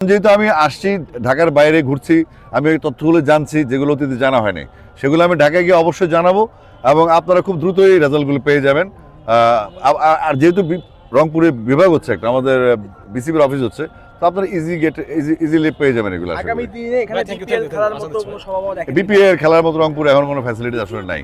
যেহেতু আমি আসছি ঢাকার বাইরে ঘুরছি আমি এই তথ্যগুলো জানছি যেগুলো অতীতে জানা হয়নি সেগুলো আমি ঢাকায় গিয়ে অবশ্যই জানাব এবং আপনারা খুব দ্রুতই রেজাল্টগুলো পেয়ে যাবেন। আহ, আর- যেহেতু রংপুরে বিভাগ হচ্ছে একটা আমাদের বিসিবির অফিস হচ্ছে তো আপনারা ইজি গেট ইজিলি পেয়ে যাবেন এগুলো বিপিএল খেলার মতো রংপুরে এখন কোনো ফ্যাসিলিটি আসলে নাই।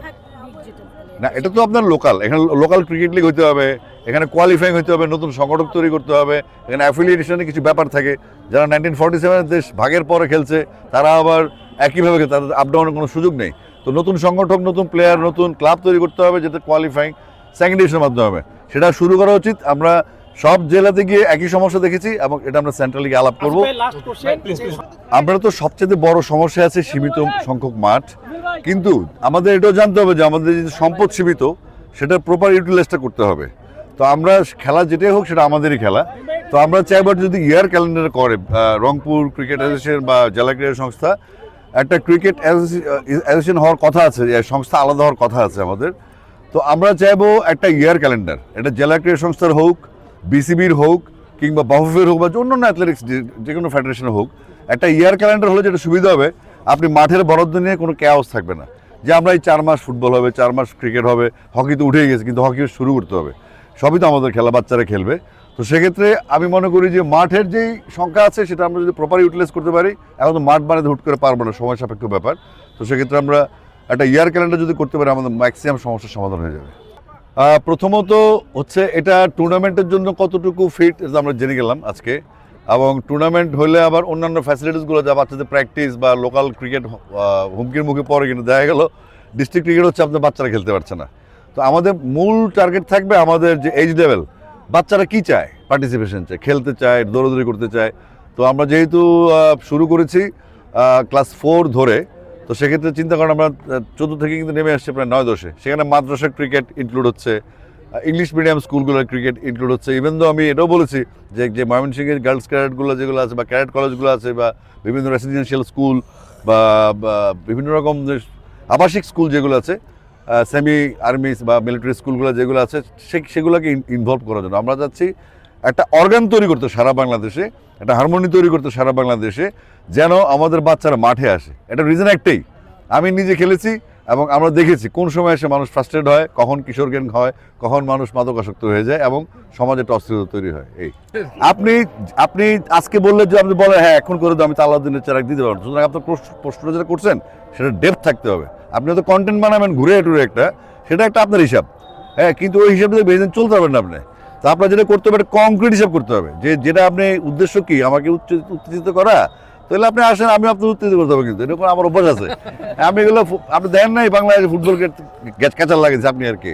না, এটা তো আপনার লোকাল এখানে লোকাল ক্রিকেট লিগ হতে হবে, এখানে কোয়ালিফাইং হতে হবে, নতুন সংগঠক তৈরি করতে হবে, এখানে অ্যাফিলিয়েশনে কিছু ব্যাপার থাকে। যারা নাইনটিন ফর্টি সেভেনের দেশ ভাগের পরে খেলছে, তারা আবার একইভাবে তাদের আপ ডাউনের কোনো সুযোগ নেই। তো নতুন সংগঠক, নতুন প্লেয়ার নতুন ক্লাব তৈরি করতে হবে যাতে কোয়ালিফাইং সেকেন্ড ডিভিশনের মাধ্যমে হবে। সেটা শুরু করা উচিত। আমরা সব জেলাতে গিয়ে একই সমস্যা দেখেছি এবং এটা আমরা সেন্ট্রাল গিয়ে আলাপ করব। আমরা তো সবচেয়ে বড় সমস্যা আছে সীমিত সংখ্যক মাঠ। কিন্তু আমাদের এটাও জানতে হবে যে আমাদের যে সম্পদ সীমিত সেটার প্রপার ইউটিলাইজটা করতে হবে। তো আমরা খেলা যেটাই হোক সেটা আমাদেরই খেলা। তো আমরা চাইবার যদি ইয়ার ক্যালেন্ডার করে রংপুর ক্রিকেট অ্যাসোসিয়েশন বা জেলা ক্রীড়া সংস্থা একটা ক্রিকেট অ্যাসোসিয়েশন হওয়ার কথা আছে সংস্থা আলাদা হওয়ার কথা আছে আমাদের। তো আমরা চাইব একটা ইয়ার ক্যালেন্ডার এটা জেলা ক্রীড়া সংস্থার হোক বিসিবির হোক কিংবা বাফুফের হোক বা অন্য অন্য অ্যাথলেটিক্স যে কোনো ফেডারেশনের হোক, একটা ইয়ার ক্যালেন্ডার হলে যেটা সুবিধা হবে, আপনি মাঠের বরাদ্দ নিয়ে কোনো ক্যাওস থাকবে না। যে আমরা এই চার মাস ফুটবল হবে, চার মাস ক্রিকেট হবে হকি তো উঠেই গেছে, কিন্তু হকি শুরু করতে হবে। সবই তো আমাদের খেলা, বাচ্চারা খেলবে। তো সেক্ষেত্রে আমি মনে করি যে মাঠের যেই সংখ্যা আছে, সেটা আমরা যদি প্রপার ইউটিলাইজ করতে পারি, এখন তো মাঠ বানাতে হুট করে পারব না, সময় সাপেক্ষ ব্যাপার। তো সেক্ষেত্রে আমরা একটা ইয়ার ক্যালেন্ডার যদি করতে পারি, আমাদের ম্যাক্সিমাম সমস্যার সমাধান হয়ে যাবে। প্রথমত হচ্ছে এটা টুর্নামেন্টের জন্য কতটুকু ফিট আমরা জেনে গেলাম আজকে। এবং টুর্নামেন্ট হলে আবার অন্যান্য ফ্যাসিলিটিসগুলো যা বাচ্চাদের প্র্যাকটিস বা লোকাল ক্রিকেট হুমকির মুখে পড়ে কিন্তু দেখা গেল ডিস্ট্রিক্ট ক্রিকেট হচ্ছে আপনার বাচ্চারা খেলতে পারছে না। তো আমাদের মূল টার্গেট থাকবে আমাদের যে এজ লেভেল বাচ্চারা কি চায়? পার্টিসিপেশন চায়, খেলতে চায়, দৌড়াদৌড়ি করতে চায়। তো আমরা যেহেতু শুরু করেছি ক্লাস ফোর ধরে তো সেক্ষেত্রে চিন্তা করেন আমরা চোদ্দ থেকে কিন্তু নেমে আসছে প্রায় নয় দশে। সেখানে মাদ্রাসা ক্রিকেট ইনক্লুড হচ্ছে ইংলিশ মিডিয়াম স্কুলগুলোর ক্রিকেট ইনক্লুড হচ্ছে। ইভেন তো আমি এটাও বলেছি যে যে ময়মনসিংহের গার্লস ক্যাডেটগুলো যেগুলো আছে বা ক্যাডেট কলেজগুলো আছে বা বিভিন্ন রেসিডেন্সিয়াল স্কুল বা বা বিভিন্ন রকম যে আবাসিক স্কুল যেগুলো আছে সেমি আর্মি বা মিলিটারি স্কুলগুলো যেগুলো আছে, সে, সেগুলোকে ইনভলভ করার জন্য। আমরা যাচ্ছি একটা অর্গান তৈরি করতো সারা বাংলাদেশে, একটা হারমোনি তৈরি করতো সারা বাংলাদেশে, যেন আমাদের বাচ্চারা মাঠে আসে। এটা রিজন একটাই। আমি নিজে খেলেছি এবং আমরা দেখেছি কোন সময় এসে মানুষ ফ্রাস্ট্রেট হয়, কখন কিশোর জ্ঞান হয় কখন মানুষ মাদকাসক্ত হয়ে যায় এবং সমাজে একটা অস্থিরতা তৈরি হয়। এই। আপনি আপনি আজকে বললে যে আপনি বলেন হ্যাঁ এখন করে আমি তালাউদ্দিনের চেরাক দিতে পারব সুতরাং আপনার প্রশ্ন- যেটা করছেন, সেটা ডেপথ থাকতে হবে। আপনি হয়তো কন্টেন্ট বানাবেন, ঘুরে টুরে একটা, সেটা একটা আপনার হিসাব। হ্যাঁ কিন্তু ওই হিসাবে বেশি দিন চলতে পারবেন না আপনি। তা আপনার যেটা করতে হবে কংক্রিট হিসাব করতে হবে। যে যেটা আপনি উদ্দেশ্য কি, আমাকে উত্তেজিত করা, তাহলে আপনি আসেন আমি আপনার উত্তেজিত করতে হবে কিন্তু। এরকম আমার অভ্যাস আছে। আমি এগুলো আপনি দেন নাই বাংলাদেশে ফুটবল ক্যাচার লাগেছে আপনি আর কি।